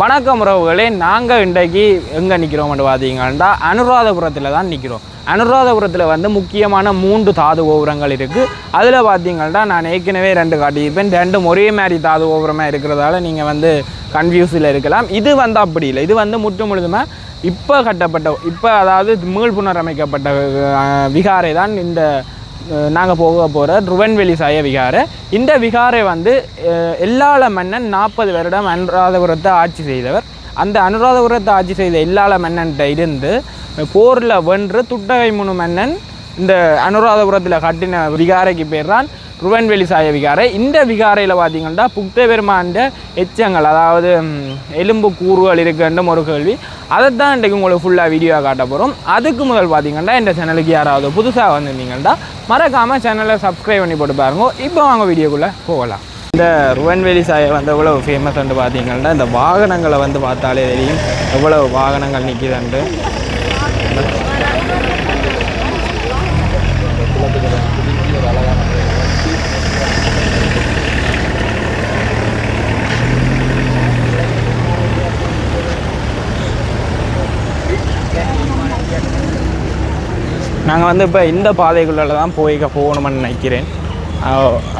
வணக்கம் உறவுகளே நாங்கள் இன்றைக்கு எங்கே நிற்கிறோம்னு பார்த்தீங்கன்னா அனுராதபுரத்தில் தான் நிற்கிறோம் அனுராதபுரத்தில் வந்து முக்கியமான மூன்று தாது கோபுரங்கள் இருக்குது அதில் பார்த்தீங்கன்னா நான் ஏற்கனவே ரெண்டு காட்டியிருப்பேன். ரெண்டும் ஒரே மாதிரி தாது கோபுரமாக இருக்கிறதால நீங்கள் வந்து கன்ஃபியூஸில் இருக்கலாம். இது வந்து அப்படி இல்லை. இது வந்து முற்று முழுதுமாக இப்போ கட்டப்பட்ட இப்போ அதாவது மீள் புனரமைக்கப்பட்ட விகாரை தான் இந்த நாங்கள் போக போகிற ருவன்வெளி சாய விகாரை. இந்த விகாரை வந்து எல்லாள மன்னன் நாற்பது வருடம் அனுராதபுரத்தை ஆட்சி செய்தவர். அந்த அனுராதபுரத்தை ஆட்சி செய்த எல்லாள மன்னன்கிட்ட இருந்து போரில் வென்று துட்டகை முனு மன்னன் இந்த அனுராதபுரத்தில் கட்டின விகாரைக்கு பேர் தான் ருவன்வெளி சாய விகாரை இந்த விகாரையில் பார்த்தீங்கன்னா புக்த பெருமாண்ட எச்சங்கள் அதாவது எலும்பு கூறுகள் இருக்குன்ற ஒரு கேள்வி அதைத்தான் இன்றைக்கு உங்களுக்கு ஃபுல்லாக வீடியோ காட்ட போகிறோம் அதுக்கு முதல் பார்த்தீங்கன்னா இந்த சேனலுக்கு யாராவது புதுசாக வந்திருந்தீங்கன்னா மறக்காமல் சேனலை சப்ஸ்கிரைப் பண்ணி போட்டு பாருங்க இப்போ வாங்க வீடியோக்குள்ளே போகலாம் இந்த ருவன்வெளி சாயை வந்து எவ்வளோ ஃபேமஸ்ன்னு பார்த்தீங்கன்னா இந்த வாகனங்களை வந்து பார்த்தாலே தெரியும் எவ்வளவு வாகனங்கள் நிற்கிதுன்ட்டு நாங்கள் வந்து இப்போ இந்த பாதைக்குள்ளே தான் போய் போகணும்னு நினைக்கிறேன்.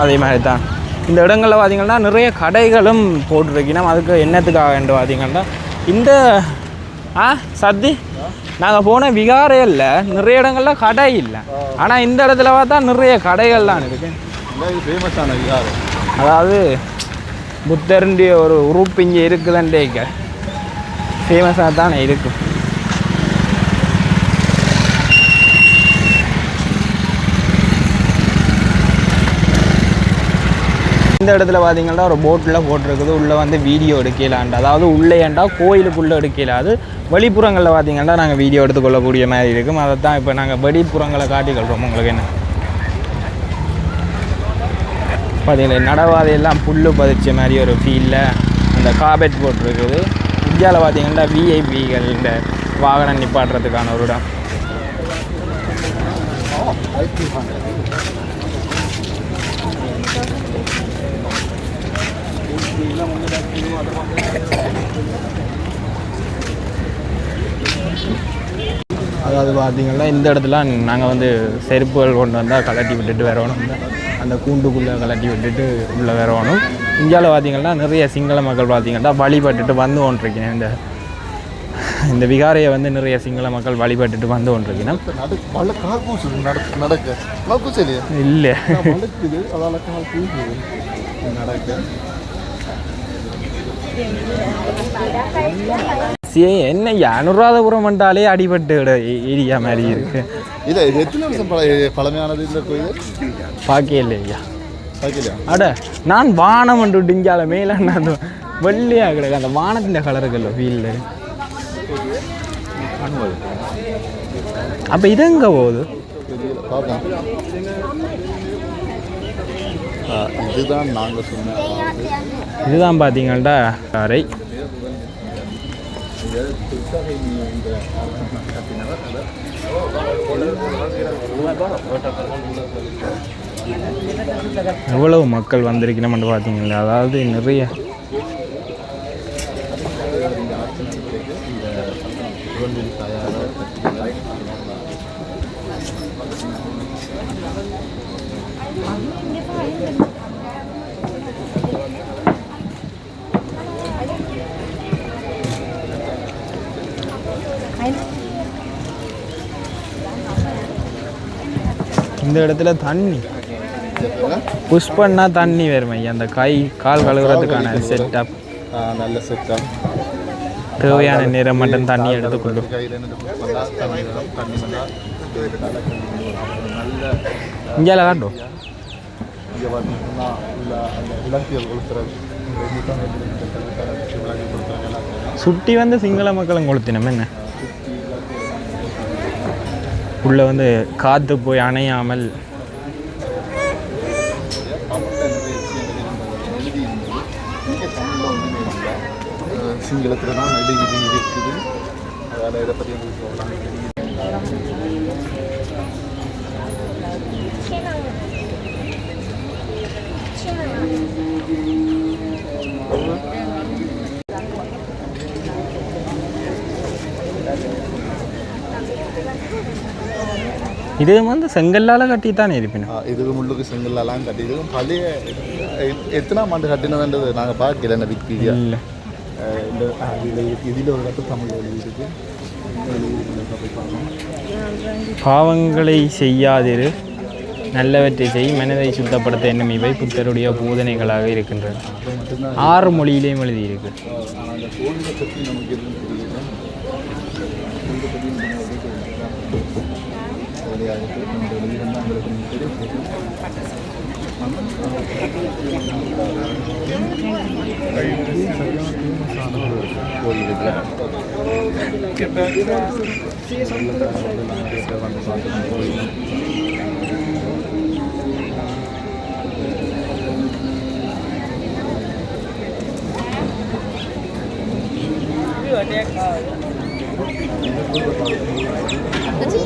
அதே மாதிரி தான் இந்த இடங்களில் பார்த்தீங்கன்னா நிறைய கடைகளும் போட்டிருக்கணும் அதுக்கு என்னத்துக்காக என்று பார்த்தீங்கன்னா இந்த ஆ சத்தி நாங்கள் போன விகாரே இல்லை. நிறைய இடங்கள்ல கடை இல்லை. ஆனால் இந்த இடத்துல பார்த்தா நிறைய கடைகள்லாம் இருக்கு. ஃபேமஸான விகார். அதாவது புத்தருடைய ஒரு உறுப்பு இங்கே இருக்குதுன்றேக்க ஃபேமஸாக தானே இருக்கும் இந்த இடத்துல பார்த்தீங்கன்னா ஒரு போட்டில் போட்டிருக்குது. உள்ளே வந்து வீடியோ எடுக்கலான்ட்டு. அதாவது உள்ளே ஏண்டா கோயிலுக்குள்ளே எடுக்கலாது வெளிப்புறங்களில் பார்த்தீங்கன்னா நாங்கள் வீடியோ எடுத்துக்கொள்ளக்கூடிய மாதிரி இருக்கும். அதை தான் இப்போ நாங்கள் வெளிப்புறங்களை காட்டிக்கொள்கிறோம் உங்களுக்கு என்ன? பார்த்தீங்களா நடவாதையெல்லாம் புல்லு பதிச்ச மாதிரி ஒரு ஃபீலில் அந்த காபெட் போட்டிருக்குது. இந்தியாவில் பார்த்தீங்கன்னா விஐபிகள் இந்த வாகனம் நிப்பாட்டுறதுக்கான ஒரு இடம். அதாவது பார்த்தீங்கன்னா இந்த இடத்துல நாங்கள் வந்து செருப்புகள் கொண்டு வந்தால் கலட்டி விட்டுட்டு வரணும். அந்த கூண்டுக்குள்ளே கலட்டி விட்டுட்டு உள்ளே வரணும். இந்தியாவில் பார்த்தீங்கன்னா நிறைய சிங்கள மக்கள் பார்த்தீங்கன்னா வழிபட்டுட்டு வந்து கொண்டிருக்கேன் இந்த இந்த விகாரையை வந்து நிறைய சிங்கள மக்கள் வழிபட்டுட்டு வந்து இல்லையா இல்லை. நடக்க. சே என்ன அனுராதபுரம் மண்டாலே அடிபட்டு ஏரியா மாதிரி இருக்கு. இல்லை இது எத்தனை வருஷம் பழைய பழமையானது இந்த கோயில்? பார்க்கவே இல்லையா பார்க்கலையா அட நான் வானம் என்று இங்கால மேல நான் வெள்ளையா கிடக்கு. அந்த வானத்தின் கலருக்குல்ல ஃபீல்டு அப்ப இது எங்க போகுது? இதுதான் நாங்கள் சொன்ன இதுதான் பார்த்தீங்கன்னா அறை. எவ்வளவு மக்கள் வந்திருக்கணும்னு பார்த்தீங்களா அதாவது நிறைய. இந்த இடத்துல தண்ணி. புஷ் பண்ணா தண்ணி வரும் ஐயா. அந்த கை கால் கழுவுறதுக்கான செட்டப் நல்ல செட்டம் தேவையான நேரம் மட்டும் தண்ணி எடுத்துக்கொள்ளும் பண்ணால் இங்கே காட்டும் இந்த இந்த சுட்டி வந்து சிங்கள மக்களும் கொளுத்தினோம். என்ன? உள்ளே வந்து காத்து போய் அணையாமல் சிங்களத்தில் தான் எழுதி இருக்குது அதனால் இதை பற்றி எங்களுக்கு சொல்லலாம் இது வந்து செங்கல்லால் கட்டித்தானே இருப்பினா ஆ, இதுக்கு முள்ளுக்கு செங்கல்லாம் கட்டி இதுவும் பழைய எத்தனாம் ஆண்டு கட்டினதுன்றது நாங்கள் பார்க்கல இந்த விக்கிபீடியா. இல்லை. இந்த இதில் ஒரு இடத்துல தமிழ் எழுதி இருக்கு எழுதியிருக்கிறத போய் பார்க்கணும் பாவங்களை செய்யாதிரு நல்லவற்றை செய் மனதை சுத்தப்படுத்த என்னும் இவை புத்தருடைய போதனைகளாக இருக்கின்றன. ஆறு மொழியிலேயும் எழுதியிருக்கு ஆனால் அந்த கோவிலை பற்றி நமக்கு எதுவும் தெரியல கோவிலை பற்றி நமக்கு எதுவும் தெரியல. சரியா இருக்கு. இந்த எழுதியிருந்தா உங்களுக்கு தெரியும்.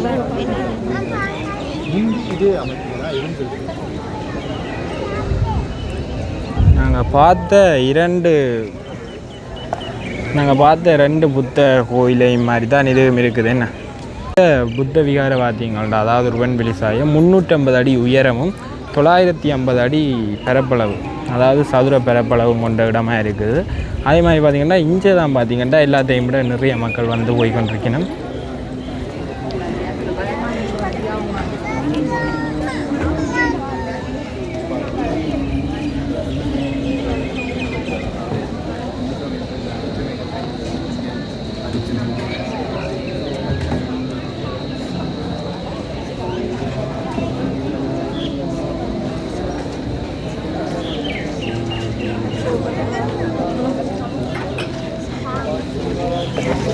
சரியான இது. நிறைய நாங்கள் பார்த்த இரண்டு நாங்கள் பார்த்த ரெண்டு புத்த கோயிலை மாதிரி தான் இதுவும் இருக்குது. என்ன? இந்த புத்த விகார வாத்தியங்கள்டா அதாவது ருவன் வெளிசாயம் முந்நூற்றம்பது அடி உயரமும் தொள்ளாயிரத்தி ஐம்பது அடி பரப்பளவு அதாவது சதுர பரப்பளவு கொண்ட இடமா இருக்குது. அதே மாதிரி பார்த்திங்கன்னா இங்கே தான் பார்த்திங்கன்னா எல்லாத்தையும் விட நிறைய மக்கள் வந்து போய் கொண்டிருக்கணும். Gracias.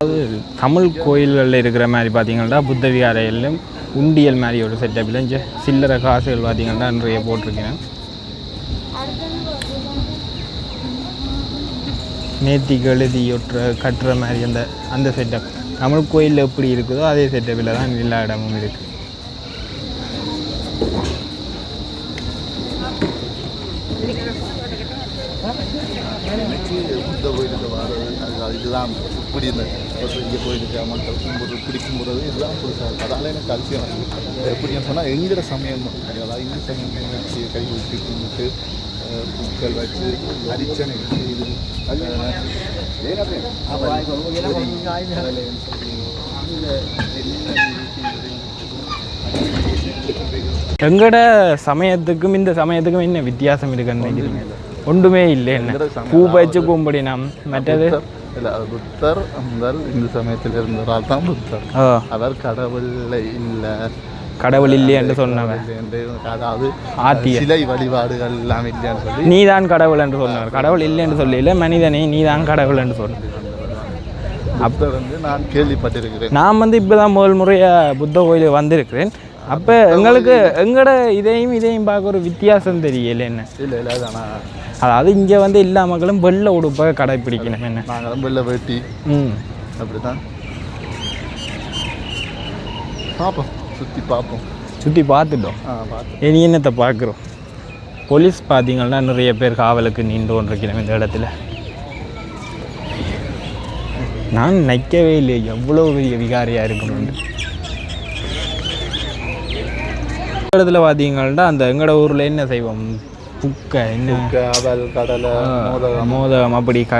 அதாவது தமிழ் கோயில்களில் இருக்கிற மாதிரி பார்த்தீங்கன்னா புத்த விகாரையிலும் உண்டியல் மாதிரி ஒரு செட்டப்பில் இங்கே சில்லறை காசுகள் பார்த்தீங்கன்னா நிறைய போட்டிருக்கேன். நேத்தி எழுதி ஒட்டுற கட்டுற மாதிரி அந்த அந்த செட்டப் தமிழ் கோயிலில் எப்படி இருக்குதோ அதே செட்டப்பில் தான் எல்லா இடமும் இருக்குது எனக்கு புத்த கோயிலுக்கு வர்றது அது இதுதான் இப்படி இந்த இங்கே கோயிலுக்கு மக்கள் கும்பிடுறது இப்படி கும்பிடுறது இதுதான் புதுசாக இருக்குது அதால் எனக்கு அதிசயம் எப்படின்னு சொன்னால் எங்கிற சமயம் அதாவது இந்து சமயம் வச்சு கை வச்சு கும்பிட்டு பூக்கள் வச்சு அரிச்சனை வச்சு இது எங்கட சமயத்துக்கும் இந்த சமயத்துக்கும் என்ன வித்தியாசம் இருக்குன்னு நினைக்கிறீங்க ஒன்றுமே இல்லை கும்பிடி நாம் மற்றது? இல்லை புத்தர் முதல் இந்து சமயத்தில் இருந்ததால் தான் புத்தர். அவர் கடவுள் இல்லை. கடவுள் இல்லையே என்று சொன்னவன் என்று அதாவது ஆத்திய. சிலை வழிபாடுகள் எல்லாம் இல்லைன்னு சொல்லி நீதான் கடவுள் என்று சொன்னவர். கடவுள் இல்லை என்று சொல்லல மனிதனை நீதான் கடவுள் என்று சொன்ன. புத்தர் வந்து நான் கேள்விப்பட்டிருக்கிறேன். நான் வந்து இப்போ தான் முதல் முறையாக புத்த கோயிலுக்கு வந்திருக்கிறேன். அப்போ எங்களுக்கு எங்களோட இதையும் இதையும் பார்க்க ஒரு வித்தியாசம் தெரியல என்ன? இல்லை இல்லை ஆனால் அதாவது இங்கே வந்து எல்லா மக்களும் வெள்ளை உடுப்பை கடைப்பிடிக்கணும். என்ன? நாங்களும் வெள்ளை வேட்டி. ம். அப்படி தான் பார்ப்போம் சுற்றி பார்ப்போம் சுற்றி பார்த்துட்டோம். இனி என்னத்தை பார்க்குறோம்? போலீஸ் பார்த்தீங்கன்னா நிறைய பேர் காவலுக்கு நின்று கொண்டிருக்கிறோம் இந்த இடத்துல. நான் நிற்கவே இல்லை எவ்வளோ பெரிய விகாரியாக இருக்கணும்னு இந்த இடத்துல பார்த்தீங்கன்னா அந்த எங்களோட ஊரில் என்ன செய்வோம்? புக்கை என்ன? அவல் கடலை மோதகம். மோதகம் அப்படி க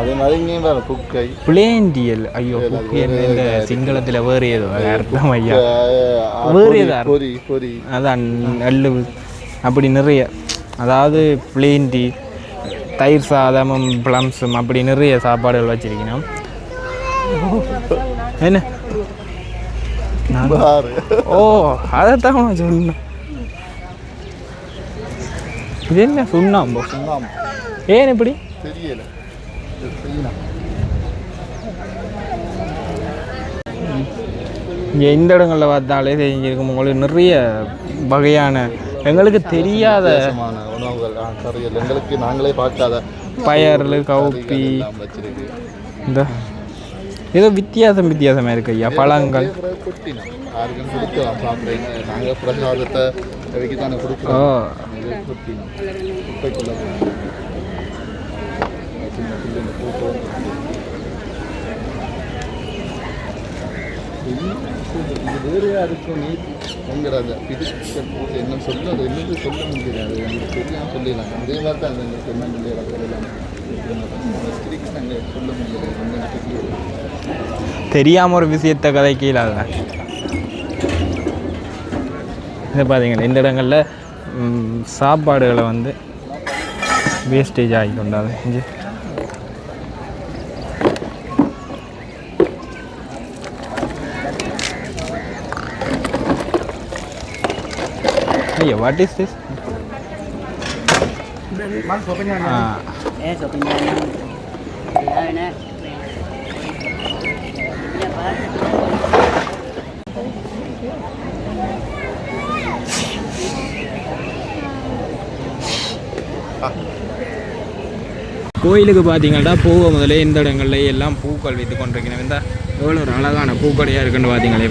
அதே மாதிரி இங்கேயும் வேறு குக்கை பிளேண்டியல் ஐயோ புக்கு என்ன இந்த சிங்களத்தில் வேறு ஏதோ அர்த்தம் ஐயா. வேறு ஏதா பொரி பொரி அதான் நெல் அப்படி நிறைய. அதாவது பிளேன் டீ தயிர் சாதமும் ப்ளம்ஸும் அப்படி நிறைய சாப்பாடுகள் வச்சிருக்கணும். என்ன? பாரு. ஓ அதைத்தான் நான் சொன்னேன். இது என்ன சுண்ணாம்போ? சுண்ணாம்பு. ஏன் இப்படி? தெரியல. இங்கே இந்த இடங்களில் பார்த்தாலே தெரிஞ்சிருக்கும் உங்களுக்கு நிறைய வகையான எங்களுக்கு தெரியாத உணவுகள். எங்களுக்கு நாங்களே பார்க்காத பயறு கவுப்பி. இந்த ஏதோ வித்தியாசம் வித்தியாசமாக இருக்கு ஐயா. பழங்கள். அதே ஓ. வேறு யாருக்கும் நீ உங்களோட அந்த பிடிச்ச போது என்ன சொல்ல அது என்னது சொல்ல முடியாது எங்களுக்கு தெரியாம சொல்லிடலாம். அதே மாதிரி தான் எங்களுக்கு என்ன முடியாது சொல்லலாம். தெரியாமல் ஒரு விஷயத்தை கதை இல்லாத இது பார்த்தீங்கன்னா இந்த இடங்களில் சாப்பாடுகளை வந்து வேஸ்டேஜ் ஆகி கொண்டாது இங்கே ஐயா வாட் இஸ் திஸ் கோயிலுக்கு பார்த்தீங்கன்னா போக முதல்ல இந்த இடங்கள்ல எல்லாம் பூக்கள் வைத்து கொண்டிருக்கிறேன் இந்த எவ்வளோ ஒரு அழகான பூக்கடையாக இருக்குன்னு பார்த்தீங்களே.